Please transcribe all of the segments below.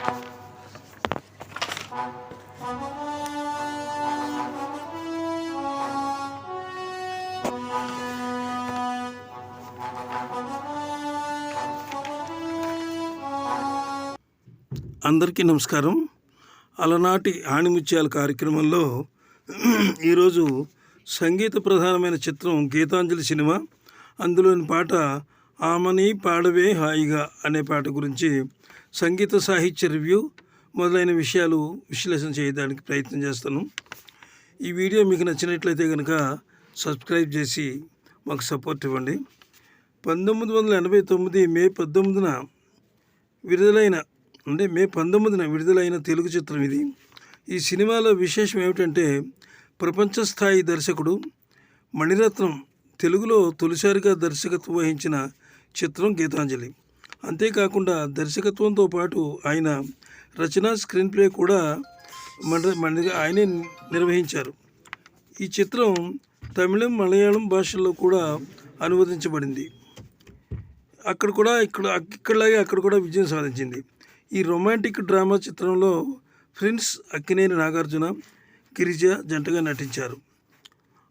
అందరికీ నమస్కారం. అలనాటి ఆణిముత్యాల కార్యక్రమంలో ఈరోజు సంగీత ప్రధానమైన చిత్రం గీతాంజలి సినిమా. అందులోని పాట ఆమని పాడవే హాయిగా అనే పాట గురించి సంగీత సాహిత్య రివ్యూ మొదలైన విషయాలు విశ్లేషణ చేయడానికి ప్రయత్నం చేస్తాను. ఈ వీడియో మీకు నచ్చినట్లయితే కనుక సబ్స్క్రైబ్ చేసి మాకు సపోర్ట్ ఇవ్వండి. పంతొమ్మిది వందల ఎనభై తొమ్మిది మే పద్దెనిమిదిన విడుదలైన అంటే మే పంతొమ్మిదిన విడుదలైన తెలుగు చిత్రం ఇది. ఈ సినిమాలో విశేషం ఏమిటంటే ప్రపంచ స్థాయి దర్శకుడు మణిరత్నం తెలుగులో తొలిసారిగా దర్శకత్వం వహించిన చిత్రం గీతాంజలి. అంతేకాకుండా దర్శకత్వంతో పాటు ఆయన రచన స్క్రీన్ ప్లే కూడా మన ఆయనే నిర్వహించారు. ఈ చిత్రం తమిళం మలయాళం భాషల్లో కూడా అనువదించబడింది. అక్కడ కూడా ఇక్కడ ఇక్కడలాగే అక్కడ కూడా విజయం సాధించింది. ఈ రొమాంటిక్ డ్రామా చిత్రంలో ప్రిన్స్ అక్కినేని నాగార్జున గిరిజ జంటగా నటించారు.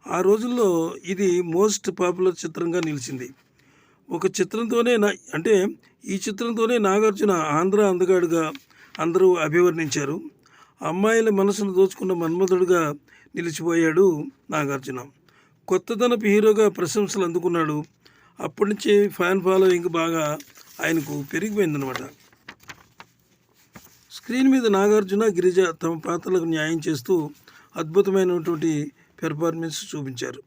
ఆ రోజుల్లో ఇది మోస్ట్ పాపులర్ చిత్రంగా నిలిచింది. ఒక చిత్రంతోనే నా అంటే ఈ చిత్రంతోనే నాగార్జున ఆంధ్ర అందగాడుగా అందరూ అభివర్ణించారు. అమ్మాయిల మనసును దోచుకున్న మన్మధుడుగా నిలిచిపోయాడు నాగార్జున. కొత్తదనపు హీరోగా ప్రశంసలు అందుకున్నాడు. అప్పటి నుంచి ఫ్యాన్ ఫాలోయింగ్ బాగా ఆయనకు పెరిగిపోయిందనమాట స్క్రీన్ మీద నాగార్జున గిరిజ తమ పాత్రలకు న్యాయం చేస్తూ అద్భుతమైనటువంటి పెర్ఫార్మెన్స్ చూపించారు.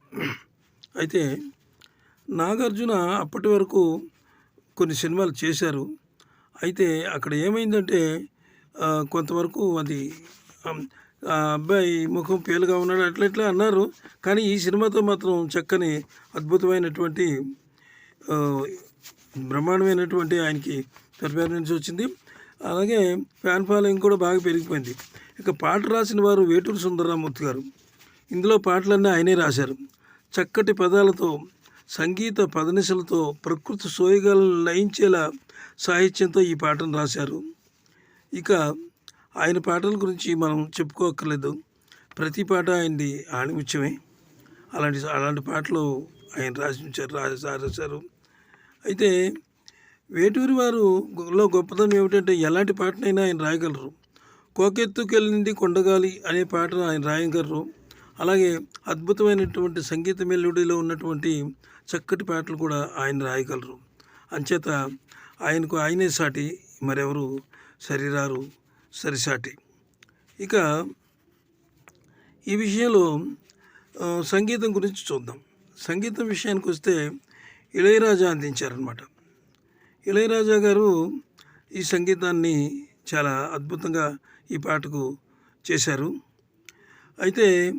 అయితే నాగార్జున అప్పటి వరకు కొన్ని సినిమాలు చేశారు. అయితే అక్కడ ఏమైందంటే కొంతవరకు అది అబ్బాయి ముఖం పేలుగా ఉన్నాడు అట్లా ఇట్లా అన్నారు. కానీ ఈ సినిమాతో మాత్రం చక్కని అద్భుతమైనటువంటి బ్రహ్మాండమైనటువంటి ఆయనకి పెర్ఫార్మెన్స్ వచ్చింది. అలాగే ఫ్యాన్ ఫాలోయింగ్ కూడా బాగా పెరిగిపోయింది. ఇక పాట రాసిన వారు వేటూరు సుందరరామూర్తి గారు. ఇందులో పాటలన్నీ ఆయనే రాశారు. చక్కటి పదాలతో సంగీత పదనిశలతో ప్రకృతి సోయగాలను లయించేలా సాహిత్యంతో ఈ పాటను రాశారు. ఇక ఆయన పాటల గురించి మనం చెప్పుకోక్కర్లేదు. ప్రతి పాట ఆయనది ఆణిముత్యమే. అలాంటి అలాంటి పాటలు ఆయన రాసించారు రాసి రాశారు. అయితే వేటూరి వారు లో గొప్పతనం ఏమిటంటే ఎలాంటి పాటనైనా ఆయన రాయగలరు. కోకెత్తుకెళ్ళింది కొండగాలి అనే పాటను ఆయన రాయగలరు. అలాగే అద్భుతమైనటువంటి సంగీత మెలోడీలో ఉన్నటువంటి చక్కటి పాటలు కూడా ఆయన రాయగలరు. అంచేత ఆయనకు ఆయనే సాటి మరెవరు సరిరారు సరిసాటి. ఇక ఈ విషయంలో సంగీతం గురించి చూద్దాం. సంగీతం విషయానికి వస్తే ఇళయరాజా అందించారనమాట ఇళయరాజా గారు ఈ సంగీతాన్ని చాలా అద్భుతంగా ఈ పాటకు చేశారు. అయితే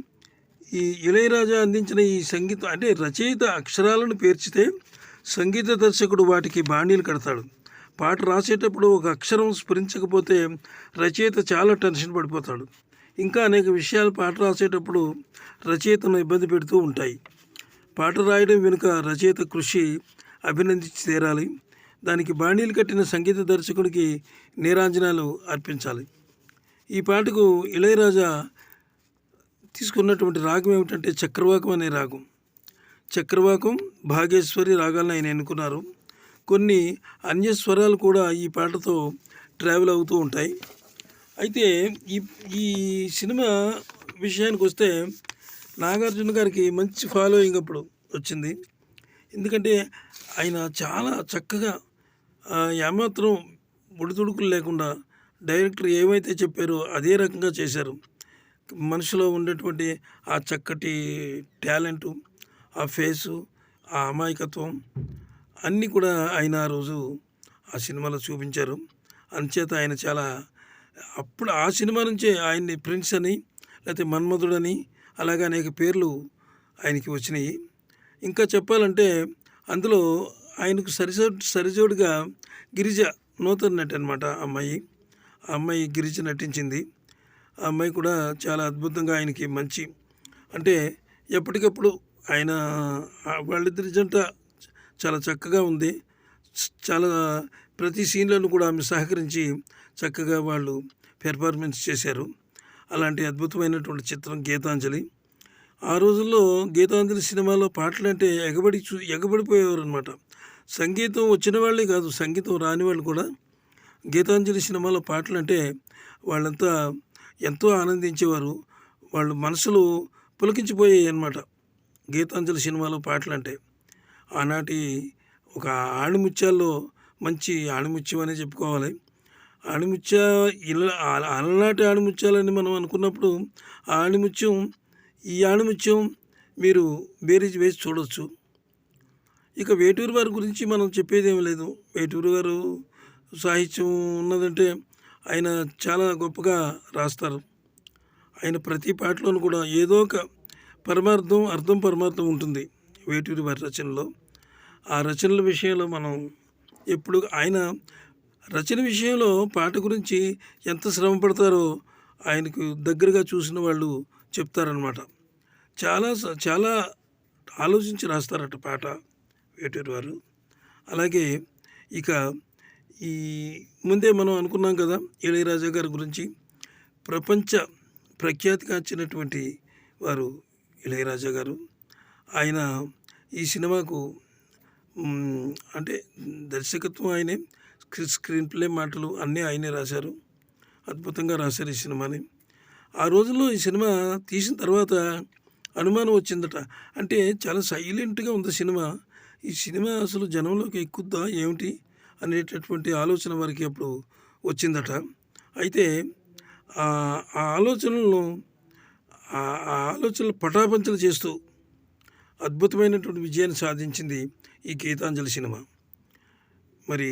ఈ ఇళయరాజా అందించిన ఈ సంగీతం అంటే రచయిత అక్షరాలను పేర్చితే సంగీత దర్శకుడు వాటికి బాణీలు కడతాడు. పాట రాసేటప్పుడు ఒక అక్షరం స్ఫురించకపోతే రచయిత చాలా టెన్షన్ పడిపోతాడు. ఇంకా అనేక విషయాలు పాట రాసేటప్పుడు రచయితను ఇబ్బంది పెడుతూ ఉంటాయి. పాట రాయడం వెనుక రచయిత కృషి అభినందించి తీరాలి. దానికి బాణీలు కట్టిన సంగీత దర్శకుడికి నీరాంజనాలు అర్పించాలి. ఈ పాటకు ఇళయరాజా తీసుకున్నటువంటి రాగం ఏమిటంటే చక్రవాకం అనే రాగం. చక్రవాకం భాగేశ్వరి రాగాలను ఆయన ఎన్నుకున్నారు. కొన్ని అన్య స్వరాలు కూడా ఈ పాటతో ట్రావెల్ అవుతూ ఉంటాయి. అయితే ఈ ఈ సినిమా విషయానికి వస్తే నాగార్జున గారికి మంచి ఫాలోయింగ్ అప్పుడు వచ్చింది. ఎందుకంటే ఆయన చాలా చక్కగా ఏమాత్రం ఒడిదుడుకులు లేకుండా డైరెక్టర్ ఏమైతే చెప్పారో అదే రకంగా చేశారు. మనిషిలో ఉండేటువంటి ఆ చక్కటి టాలెంటు ఆ ఫేసు ఆ అమాయకత్వం అన్నీ కూడా ఆయన ఆ రోజు ఆ సినిమాలో చూపించారు. అంచేత ఆయన చాలా అప్పుడు ఆ సినిమా నుంచే ఆయన్ని ప్రిన్స్ అని లేకపోతే మన్మధుడని అలాగే అనేక పేర్లు ఆయనకి వచ్చినాయి. ఇంకా చెప్పాలంటే అందులో ఆయనకు సరిజో సరిజోడుగా గిరిజ నూతన నటి అనమాట అమ్మాయి. ఆ అమ్మాయి గిరిజ నటించింది. ఆ అమ్మాయి కూడా చాలా అద్భుతంగా ఆయనకి మంచి అంటే ఎప్పటికప్పుడు ఆయన వాళ్ళిద్దరి జంట చాలా చక్కగా ఉంది. చాలా ప్రతి సీన్లను కూడా ఆమె సహకరించి చక్కగా వాళ్ళు పెర్ఫార్మెన్స్ చేశారు. అలాంటి అద్భుతమైనటువంటి చిత్రం గీతాంజలి. ఆ రోజుల్లో గీతాంజలి సినిమాలో పాటలు అంటే ఎగబడి చూ ఎగబడిపోయేవారు అనమాట సంగీతం వచ్చిన వాళ్ళే కాదు సంగీతం రాని వాళ్ళు కూడా గీతాంజలి సినిమాలో పాటలు అంటే వాళ్ళంతా ఎంతో ఆనందించేవారు. వాళ్ళు మనసులు పులకించిపోయాయి అన్నమాట గీతాంజలి సినిమాలో పాటలు అంటే ఆనాటి ఒక ఆణిముత్యాల్లో మంచి ఆణిముత్యం అనే చెప్పుకోవాలి. ఆణిముత్య ఇలా అలనాటి ఆణిముత్యాలని మనం అనుకున్నప్పుడు ఆ ఆణిముత్యం ఈ ఆణిముత్యం మీరు బేరీజ్ వేసి చూడవచ్చు ఇక వేటూరు వారి గురించి మనం చెప్పేది లేదు. వేటూరు గారు సాహిత్యం ఉన్నదంటే ఆయన చాలా గొప్పగా రాస్తారు. ఆయన ప్రతి పాటలోనూ కూడా ఏదో ఒక పరమార్థం అర్థం పరమార్థం ఉంటుంది. వేటూరి వారి రచనలో ఆ రచనల విషయంలో మనం ఎప్పుడు ఆయన రచన విషయంలో పాట గురించి ఎంత శ్రమ పడతారో ఆయనకు దగ్గరగా చూసిన వాళ్ళు చెప్తారనమాట చాలా స- చాలా ఆలోచించి రాస్తారట పాట వేటూరి వారు. అలాగే ఇక ఈ ముందే మనం అనుకున్నాం కదా ఇళయరాజా గారి గురించి. ప్రపంచ ప్రఖ్యాతిగాంచినటువంటి వారు ఇళయరాజా గారు. ఆయన ఈ సినిమాకు అంటే దర్శకత్వం ఆయనే స్క్రీన్ ప్లే మాటలు అన్నీ ఆయనే రాశారు. అద్భుతంగా రాశారు ఈ సినిమాని. ఆ రోజుల్లో ఈ సినిమా తీసిన తర్వాత అనుమానం వచ్చిందట. అంటే చాలా సైలెంట్గా ఉంది సినిమా. ఈ సినిమా అసలు జనంలోకి ఎక్కుద్దా ఏమిటి? అనేటటువంటి ఆలోచన వారికి అప్పుడు వచ్చిందట. అయితే ఆ ఆలోచనలను ఆ ఆ ఆలోచనలు పటాపంచలు చేస్తూ అద్భుతమైనటువంటి విజయాన్ని సాధించింది ఈ గీతాంజలి సినిమా. మరి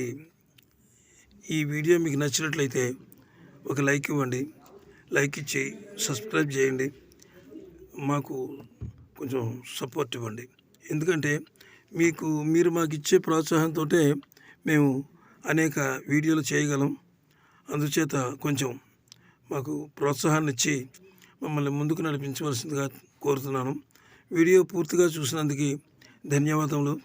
ఈ వీడియో మీకు నచ్చినట్లయితే ఒక లైక్ ఇవ్వండి లైక్ ఇచ్చి సబ్స్క్రైబ్ చేయండి మాకు కొంచెం సపోర్ట్ ఇవ్వండి. ఎందుకంటే మీకు మీరు మాకు ఇచ్చే ప్రోత్సాహంతో మేము అనేక వీడియోలు చేయగలం. అందుచేత కొంచెం మాకు ప్రోత్సాహాన్ని ఇచ్చి మమ్మల్ని ముందుకు నడిపించవలసిందిగా కోరుతున్నాను. వీడియో పూర్తిగా చూసినందుకు ధన్యవాదములు.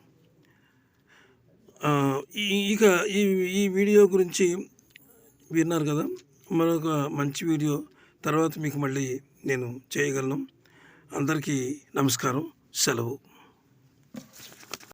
ఇక ఈ ఈ వీడియో గురించి విన్నారు కదా? మరొక మంచి వీడియో తర్వాత మీకు మళ్ళీ నేను చేయగలను. అందరికీ నమస్కారం. సెలవు.